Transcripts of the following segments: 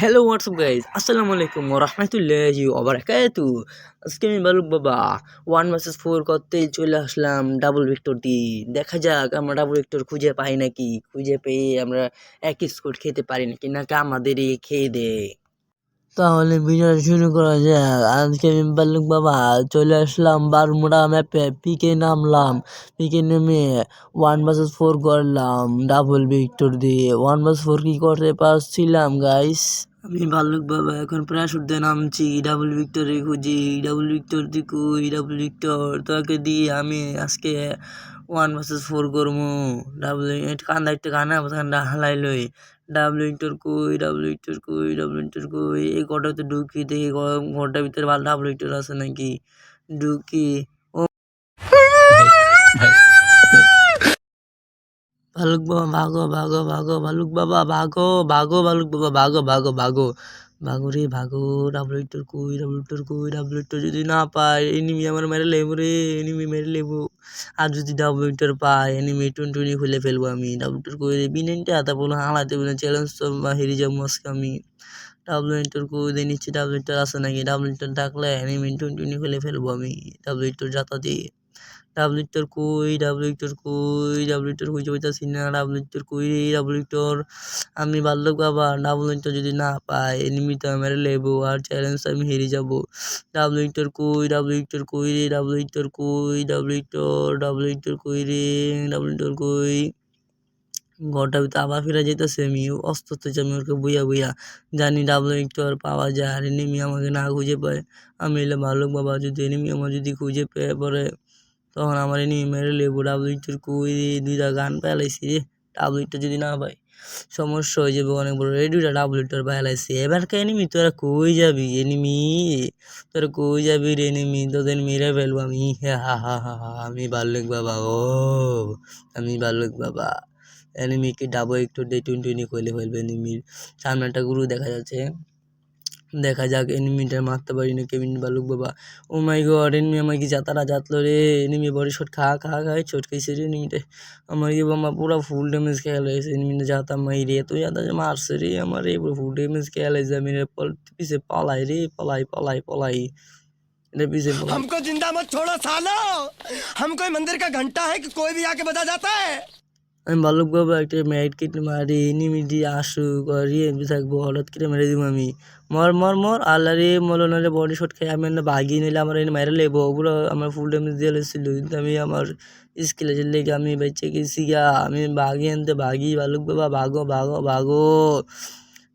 Hello WhatsApp guys আসসালামু আলাইকুম রহমতুল্লাহি ওবরাকাতু আজকে আমি বালুক বাবা ওয়ান ভার্সেস ফোর করতেই চলে আসলাম ডাবল ভিক্টর দিয়ে। দেখা যাক, আমরা ডাবল ভিক্টর খুঁজে পাই নাকি? খুঁজে পেয়ে আমরা এক স্কোর খেতে পারি নাকি? নাকি আমাদেরই খেয়ে দেয়? তাহলে ভিডিও শুরু করা যাক। আজকে আমি বালুক বাবা, চলে আসলাম বারমুড়া ম্যাপে পিকে নামলাম। P K one versus four করলাম ডাবল ভিক্টর দিয়ে। ওয়ান ভার্সেস ফোর কি করতে পারছিলাম গাইস আমি ভাল্লুক বাবা, এখন প্যারাশুট দিয়ে নামছি ডাবল ভিক্টরে খুঁজি ডাবল ভিক্টর দিকু ডাবল ভিক্টর তোকে দিয়ে আমি আজকে ওয়ান ভার্সেস ফোর করব। ডাবল কান্দা, একটা কানা কান্দা, হালাই লই। ডাবল ভিক্টর কই? ডাবল ভিক্টর কই? ডাবল ভিক্টর কই? এই ঘরটাতে ঢুকি দেখি ঘরটার ভিতরে ভালো ডাবল ভিক্টর আছে নাকি? ঢুকি। ও ভালুক বাবা, ভাগো ভাগো ভাগো, ভালুক বাবা, ভাগো ভাগো, ভালুক বাবা, ভাগো ভাগো ভাগো। ভাগো রে, ভাগো ডাবল ভিক্টর কই ডাবল ভিক্টর কই ডাবল যদি না পাই এনিমি আমার মেরে লেবো রে এনিমি মেরে লেবো। আর যদি ডাবল ভিক্টর পাই এনিমি টুন টুনি খুলে ফেলব আমি। ডাবল ভিক্টর কই রে বিনেনটা বলো, হালাতে বলে চ্যালেঞ্জ তো হেরে যাব আজকে আমি। ডাবল ভিক্টর কই দিয়ে নিচ্ছি ডাবল আছে নাকি? ডাবল ভিক্টর ডাকলে এনিমি টুন টুনি খুলে ফেলব আমি। ডাবল ভিক্টর যাতা দিয়ে ডাবল ভিক্টর কই ডাবল ভিক্টর কই ডাবল ভিক্টর খুঁজে পাইতাছি না ডাবল কই ডাবল আমি বাল্যক বাবা ডাবল ভিক্টর যদি না পাই এনিমি তো আমার লেবো আর চ্যালেঞ্জ আমি হেরে যাব ডাবল ভিক্টর কই ডাবল ভিক্টর কই ডাবল ভিক্টর কই ডাবল ভিক্টর ডাবল ভিক্টর কই রে ডাবল ভিক্টর কই ঘরটার ভিতরে আবার ফিরে যেতেছে আমি অস্ত আমি ওকে বইয়া বইয়া জানি ডাবল ভিক্টর পাওয়া যায় আর এনিমি আমাকে না খুঁজে পায় আমি এলে ভালো বাবা যদি এনিমি আমার যদি খুঁজে পেয়ে পরে তখন আমার এনিমি মেরে লেবো ডাবল হিটটার কুই দুইটা গান পেলাইছি রে ডাবল হিটটা যদি না পাই, সমস্যা হয়ে যাবে অনেক বড়। এই দুইটা ডাবল হিটার পেলাইছি। এবারকে এনিমি? তোরা কই যাবি এনিমি? তোরা কই যাবি রে এনিমি? তোদের মেরে ফেলব আমি। হা হা হা হা হা, আমি বাল্যক বাবা, ও, আমি বাল্যক বাবা। এনিমিকে ডাবল একটু ডে টোয়েন্টি কইলে ফেলবে এনিমির। সামনে একটা গুরু দেখা যাচ্ছে। দেখা যাক এনিমিটার মারতে পারি না কেমিন বালুক বাবা ও মাই গড এনিমি আমার কি যাতারা যাতলো রে এনিমি বড় শট খা খা খাই চট খাইছে রে এনিমিটা আমার কি বাবা পুরো ফুল ড্যামেজ খেয়াল হয়েছে এনিমিটা যাতা মাই রে তো যাতা যে মারছে রে আমার রে পুরো ফুল ড্যামেজ খেয়াল হয়েছে আমি পিছে পালাই রে পালাই পালাই পালাই এটা পিছে हमको जिंदा मत छोड़ो सालो हम कोई मंदिर का घंटा है कि कोई भी आके बजा जाता है আমি ভালুক বাবা একটা ম্যাট কেটে মারি, নিমিটি আসুক, আর ইয়ে থাকব, হঠাৎ করে মেরে দিব আমি। মর মর মর, আল্লাহ রে মল নাহলে বডি শট খাই, আমি না ভাগি নিলে আমার এনে মেরে লেবো। পুরো আমার ফুল ড্যামেজ দিয়ে লেছিল, কিন্তু আমি আমার স্কিলে লেগে আমি বেঁচে গেছি গা। আমি বাগিয়ে আনতে বাগি ভালুক বাবা ভাগো ভাগো ভাগো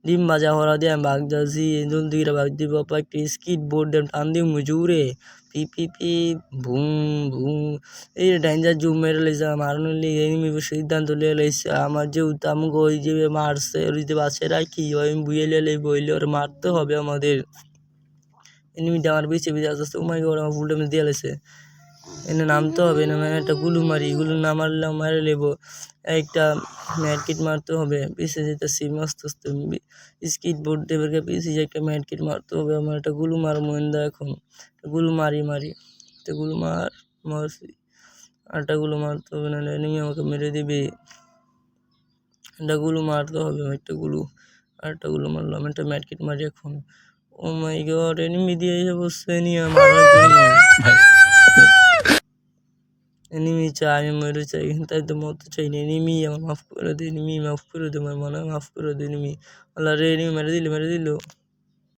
ডিম ভাজা হরা দিয়ে যাচ্ছি জলদি করে ভাগ দিব একটা স্কিট বোর্ড দিয়ে টান দিয়ে মজুরে পি পি পি ভুম ভুম এই ডেঞ্জার জুম মেরে লেছে মারানো লিগে এনিমি সিদ্ধান্ত লিয়ে লেছে আমার যে আমাকে ওই যে মারছে ওই যে বাসে রাখি ওই বুয়ে লিয়ে বইলে ওর মারতে হবে আমাদের এনিমিটা আমার বেঁচে বেঁচে আসতে উমাই গড় আমার ফুল ড্যামেজ দিয়ে লেছে এনে নামতে হবে না একটা গুলু মারি, গুলু না মারলে মারে নেব একটা ম্যাটকিট মারতে হবে পিছিয়ে যেতেছি, মস্ত স্কিট বোর্ড দেবে পিছিয়ে একটা ম্যাটকিট মারতে হবে। আমার একটা গুলু মার মহিন্দা এখন গুলু মারি মারি, একটা গুলু মার মারছি আরটা গুলো মারতে হবে, নাহলে এনিমি আমাকে মেরে দেবে। একটা গুলো মারতে হবে একটা গুলো আরেকটা গুলো মারলাম, একটা ম্যাটকিট মারি এখন। ও মাই গড এনিমি দিয়ে বসছে, নিয়ে মারার জন্য। এনিমি চাই, আমি মরে চাই তাই তো মরতে চাই না। এনিমি আমার মাফ করে দে এনিমি মাফ করে দে, আমার মনে মাফ করে দে এনিমি আল্লাহ রে এনিমি মেরে দিল মেরে দিল।